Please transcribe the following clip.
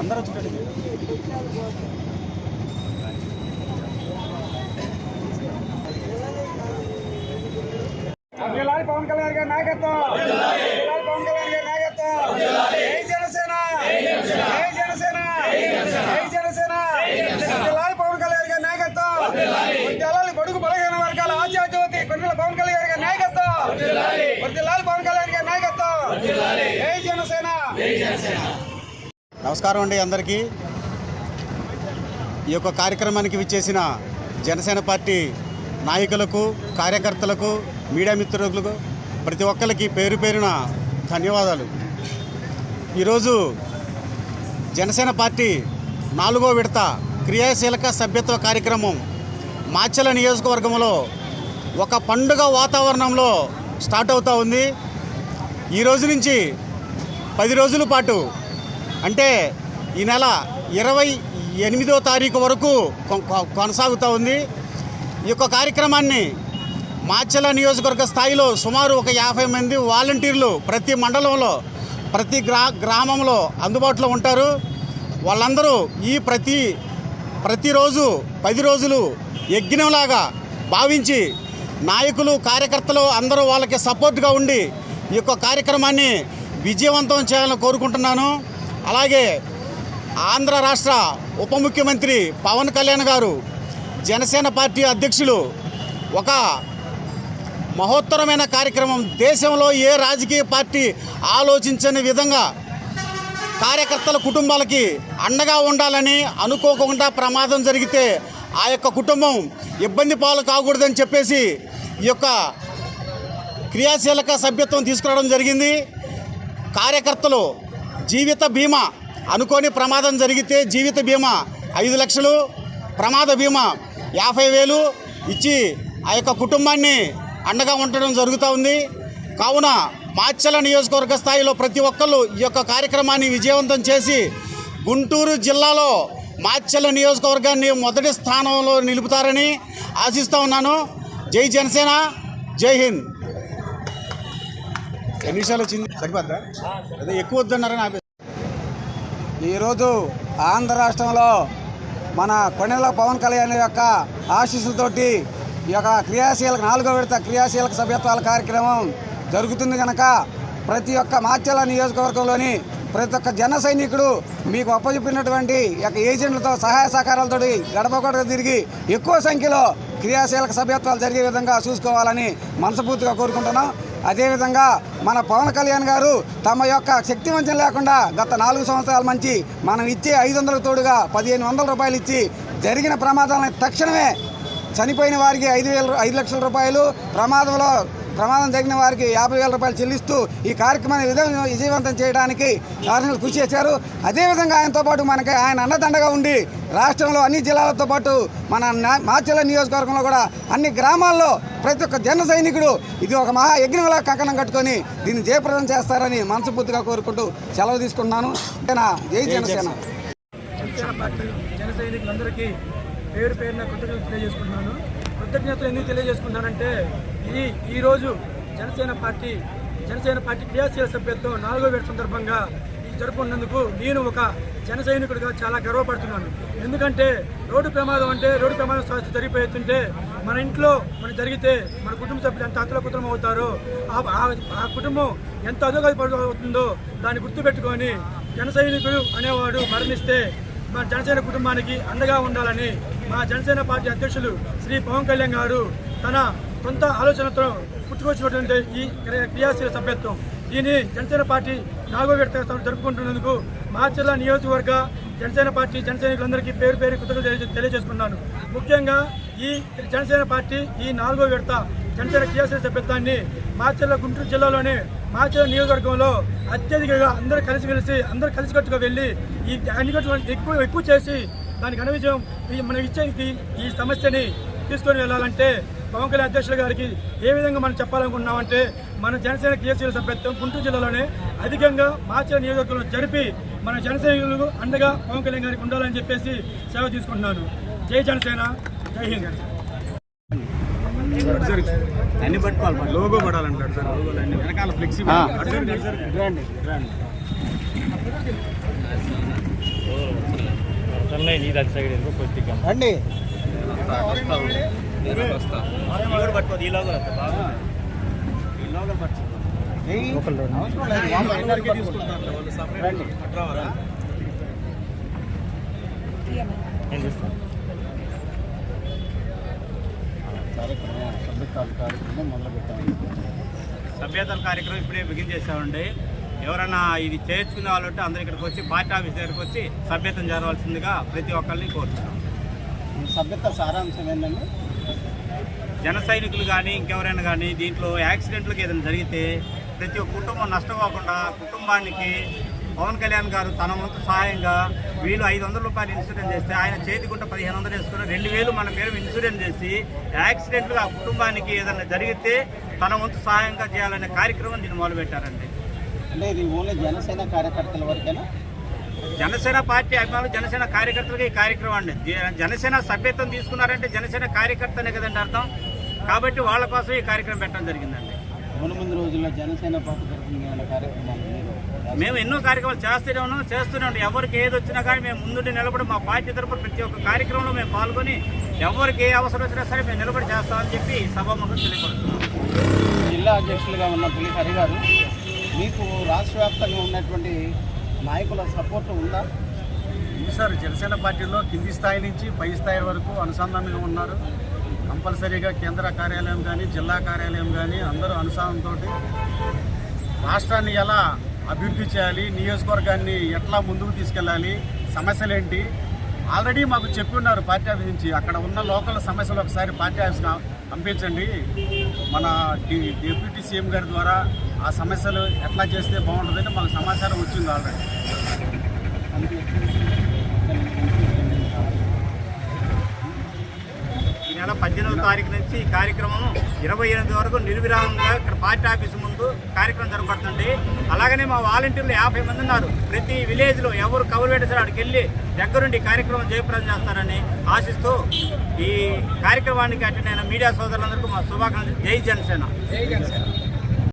అందరూ వచ్చేటట్టు జిల్లాల పవన్ కళ్యాణ్ గారి నాయకత్వం. పవన్ కళ్యాణ్ గారి నాయకత్వం. జై జనసేన. జై జనసేన. జై జనసేన. జిల్లాల పవన్ కళ్యాణ్ గారి నాయకత్వం. జిల్లాల బడుగు బలహీన వర్గాల ఆచార్యవతి కొండల పవన్ కళ్యాణ్ గారి నాయకత్వం. జిల్లాల పవన్ కళ్యాణ్ గారి నాయకత్వం. జై జనసేన జై జనసేన. నమస్కారం అండి అందరికీ. ఈ యొక్క కార్యక్రమానికి విచ్చేసిన జనసేన పార్టీ నాయకులకు కార్యకర్తలకు మీడియా మిత్రులకు ప్రతి ఒక్కరికి పేరు పేరున ధన్యవాదాలు. ఈరోజు జనసేన పార్టీ నాలుగో విడత క్రియాశీలక సభ్యత్వ కార్యక్రమం మాచల నియోజకవర్గంలో ఒక పండుగ వాతావరణంలో స్టార్ట్ అవుతూ ఉంది. ఈ రోజు నుంచి పది రోజుల పాటు అంటే ఈ నెల ఇరవై ఎనిమిదో తారీఖు వరకు కొ- కొ- కొనసాగుతూ ఉంది. ఈ యొక్క కార్యక్రమాన్ని మాచల నియోజకవర్గ స్థాయిలో సుమారు ఒక యాభై మంది వాలంటీర్లు ప్రతి మండలంలో ప్రతి గ్రా గ్రామంలో అందుబాటులో ఉంటారు. వాళ్ళందరూ ఈ ప్రతి ప్రతిరోజు పది రోజులు యజ్ఞంలాగా భావించి నాయకులు కార్యకర్తలు అందరూ వాళ్ళకి సపోర్ట్గా ఉండి ఈ యొక్క కార్యక్రమాన్ని విజయవంతం చేయాలని కోరుకుంటున్నాను. అలాగే ఆంధ్ర రాష్ట్ర ఉప ముఖ్యమంత్రి పవన్ కళ్యాణ్ గారు జనసేన పార్టీ అధ్యక్షులు ఒక మహోత్తరమైన కార్యక్రమం దేశంలో ఏ రాజకీయ పార్టీ ఆలోచించని విధంగా కార్యకర్తల కుటుంబాలకి అండగా ఉండాలని అనుకోకుండా ప్రమాదం జరిగితే ఆ యొక్క కుటుంబం ఇబ్బంది పాలు కాకూడదని చెప్పేసి ఈ యొక్క క్రియాశీలక సభ్యత్వం తీసుకురావడం జరిగింది. కార్యకర్తలు జీవిత బీమా అనుకోని ప్రమాదం జరిగితే జీవిత బీమా ఐదు లక్షలు ప్రమాద బీమా యాభై వేలు ఇచ్చి ఆ యొక్క కుటుంబాన్ని అండగా ఉండడం జరుగుతూ ఉంది. కావున మాచల నియోజకవర్గ స్థాయిలో ప్రతి ఒక్కళ్ళు ఈ యొక్క కార్యక్రమాన్ని విజయవంతం చేసి గుంటూరు జిల్లాలో మాచల నియోజకవర్గాన్ని మొదటి స్థానంలో నిలుపుతారని ఆశిస్తూ ఉన్నాను. జై జనసేన జై హింద్. ఎన్ని నిమిషాలు వచ్చింది? సరిపోద్దా? అదే ఎక్కువ వద్దన్నారని ఆపేసి ఈరోజు ఆంధ్ర రాష్ట్రంలో మన కొనెల పవన్ కళ్యాణ్ యొక్క ఆశీస్సులతోటి ఈ యొక్క క్రియాశీలక నాలుగో విడత క్రియాశీలక సభ్యత్వాల కార్యక్రమం జరుగుతుంది కనుక ప్రతి ఒక్క మాచల నియోజకవర్గంలోని ప్రతి ఒక్క జన సైనికుడు మీకు అప్పచెప్పినటువంటి యొక్క ఏజెంట్లతో సహాయ సహకారాలతో గడప తిరిగి ఎక్కువ సంఖ్యలో క్రియాశీలక సభ్యత్వాలు జరిగే విధంగా చూసుకోవాలని మనస్ఫూర్తిగా కోరుకుంటున్నాం. అదేవిధంగా మన పవన్ కళ్యాణ్ గారు తమ యొక్క శక్తి వంచన లేకుండా గత నాలుగు సంవత్సరాల నుంచి మనం ఇచ్చే ఐదు వందలకు తోడుగా పదిహేను వందల రూపాయలు ఇచ్చి జరిగిన ప్రమాదాలను తక్షణమే చనిపోయిన వారికి ఐదు వేల ఐదు లక్షల రూపాయలు ప్రమాదంలో ప్రమాదం జరిగిన వారికి యాభై వేల రూపాయలు చెల్లిస్తూ ఈ కార్యక్రమాన్ని విధంగా విజయవంతం చేయడానికి శాసనలు కృషి చేశారు. అదేవిధంగా ఆయనతో పాటు మనకి ఆయన అన్నదండగా ఉండి రాష్ట్రంలో అన్ని జిల్లాలతో పాటు మన నా- నియోజకవర్గంలో కూడా అన్ని గ్రామాల్లో ప్రతి ఒక్క జన సైనికుడు ఇది ఒక మహా యజ్ఞంలా కంకణం కట్టుకొని దీన్ని జయప్రదం చేస్తారని మనసుపూర్తిగా కోరుకుంటూ సెలవు తీసుకుంటున్నాను. జై జనసేన. జన సైనికులందరికీ పేరు పేరున కృతజ్ఞతలు తెలియజేసుకుంటున్నాను. కృతజ్ఞతలు ఎందుకు తెలియజేసుకుంటానంటే ఇది ఈరోజు జనసేన పార్టీ జనసేన పార్టీ క్రియాశీల సభ్యత్వం నాలుగో విడత సందర్భంగా ఈ జరుపుకున్నందుకు నేను ఒక జన సైనికుడిగా చాలా గర్వపడుతున్నాను. ఎందుకంటే రోడ్డు ప్రమాదం అంటే రోడ్డు ప్రమాదం సమస్య జరిగిపోతుంటే మన ఇంట్లో మన జరిగితే మన కుటుంబ సభ్యులు ఎంత అతల అవుతారో ఆ- ఆ- ఆ కుటుంబం ఎంత అధోగతి అవుతుందో దాన్ని గుర్తుపెట్టుకొని జన సైనికుడు అనేవాడు మరణిస్తే మా జనసేన కుటుంబానికి అండగా ఉండాలని మా జనసేన పార్టీ అధ్యక్షులు శ్రీ పవన్ కళ్యాణ్ గారు తన సొంత ఆలోచనతో పుట్టుకొచ్చినటువంటి ఈ క్రియ- క్రియాశీల సభ్యత్వం. దీన్ని జనసేన పార్టీ నాలుగో విడత జరుపుకుంటున్నందుకు మాచర్ల నియోజకవర్గ జనసేన పార్టీ జనసైనికులందరికీ పేరు పేరు కృతజ్ఞతలు తెలియజేసుకున్నాను ముఖ్యంగా ఈ జనసేన పార్టీ ఈ నాలుగో విడత జనసేన క్రియాశీల సభ్యత్వాన్ని మాచర్ల గుంటూరు జిల్లాలోని మాచర్ల నియోజకవర్గంలో అత్యధికంగా అందరూ కలిసిమెలిసి అందరూ కలిసికట్టుగా వెళ్ళి ఈ అన్నికట్టు ఎక్కువ ఎక్కువ చేసి దానికి ఘన విజయం ఈ మనం ఇచ్చే ఈ సమస్యని తీసుకొని వెళ్ళాలంటే పవన్ కళ్యాణ్ అధ్యక్షుల గారికి ఏ విధంగా మనం చెప్పాలనుకున్నామంటే మన జనసేన క్రియాశీల సభ్యత్వం గుంటూరు జిల్లాలోనే అధికంగా మాచర్ల నియోజకవర్గంలో జరిపి మన జనసైనికులకు అండగా పవన్ కళ్యాణ్ గారికి ఉండాలని చెప్పేసి సేవ తీసుకుంటున్నాను. జై జనసేన జై హింద్ అన్ని పట్టుకోవాలి లోగో పడాలంటాడు సార్ లోగోలు అన్ని. వెనకాల ఫ్లెక్సీ ఆ. రండి సభ్యతల కార్యక్రమం ఇప్పుడే బిగిన్ చేసామండి ఎవరన్నా ఇది చేర్చుకునే వాళ్ళు ఉంటే అందరు ఇక్కడికి వచ్చి పార్టీ ఆఫీస్ దగ్గరికి వచ్చి సభ్యతం చేరవలసిందిగా ప్రతి ఒక్కరిని కోరుతున్నాం. సభ్యత సారాంశం ఏంటండి? జన సైనికులు కానీ ఇంకెవరైనా కానీ దీంట్లో యాక్సిడెంట్లకు ఏదైనా జరిగితే ప్రతి ఒక్క కుటుంబం నష్టపోకుండా కుటుంబానికి పవన్ కళ్యాణ్ గారు తన వంతు సహాయంగా వీళ్ళు ఐదు వందల రూపాయలు ఇన్సూరెన్స్ చేస్తే ఆయన చేతికుంట పదిహేను వందలు వేసుకుని రెండు వేలు మన పేరు ఇన్సూరెన్స్ చేసి యాక్సిడెంట్గా ఆ కుటుంబానికి ఏదైనా జరిగితే తన వంతు సహాయంగా చేయాలనే కార్యక్రమం దీన్ని మొదలుపెట్టారండి. అంటే ఇది ఓన్లీ జనసేన కార్యకర్తల వరకేనా? జనసేన పార్టీ అభిమానులు జనసేన కార్యకర్తలకి ఈ కార్యక్రమం అండి. జనసేన సభ్యత్వం తీసుకున్నారంటే జనసేన కార్యకర్తనే కదండి అర్థం. కాబట్టి వాళ్ళ కోసం ఈ కార్యక్రమం పెట్టడం జరిగిందండి. ముందు రోజుల్లో జనసేన పార్టీ తరఫున కార్యక్రమాలు మేము ఎన్నో కార్యక్రమాలు చేస్తూనే ఉన్నాం చేస్తూనే ఉన్నాం ఎవరికి ఏది వచ్చినా కానీ మేము ముందుండి నిలబడి మా పార్టీ తరపున ప్రతి ఒక్క కార్యక్రమంలో మేము పాల్గొని ఎవరికి ఏ అవసరం వచ్చినా సరే మేము నిలబడి చేస్తామని చెప్పి సభాముఖం తెలియపడుతున్నాం జిల్లా అధ్యక్షులుగా ఉన్న పులి హరి గారు మీకు రాష్ట్ర వ్యాప్తంగా ఉన్నటువంటి నాయకుల సపోర్ట్ ఉందా? ఉంది సార్ జనసేన పార్టీలో కింది స్థాయి నుంచి పై స్థాయి వరకు అనుసంధానంగా ఉన్నారు. కంపల్సరీగా కేంద్ర కార్యాలయం కానీ జిల్లా కార్యాలయం కానీ అందరూ అనుసంధానంతో రాష్ట్రాన్ని ఎలా అభివృద్ధి చేయాలి నియోజకవర్గాన్ని ఎట్లా ముందుకు తీసుకెళ్ళాలి సమస్యలు ఏంటి ఆల్రెడీ మాకు చెప్పి ఉన్నారు పార్టీ ఆఫీస్ నుంచి. అక్కడ ఉన్న లోకల్ సమస్యలు ఒకసారి పార్టీ ఆఫీస్ పంపించండి. మన డిప్యూటీ సీఎం గారి ద్వారా ఆ సమస్యలు ఎట్లా చేస్తే బాగుంటుందని మాకు సమాచారం వచ్చింది ఆల్రెడీ. నెల పద్దెనిమిది తారీఖు నుంచి ఈ కార్యక్రమం ఇరవై ఎనిమిది వరకు నిర్విరామంగా ఇక్కడ పార్టీ ఆఫీస్ ముందు కార్యక్రమం జరగబడుతుంది. అలాగనే మా వాలంటీర్లు యాభై మంది ఉన్నారు. ప్రతి విలేజ్లో ఎవరు కవర్ పెట్టేసారో అక్కడికి వెళ్ళి దగ్గరుండి కార్యక్రమం జయప్రదం చేస్తారని ఆశిస్తూ ఈ కార్యక్రమానికి అటెండ్ అయిన మీడియా సోదరులందరికీ మా శుభాకాంక్షలు. జై జనసేన.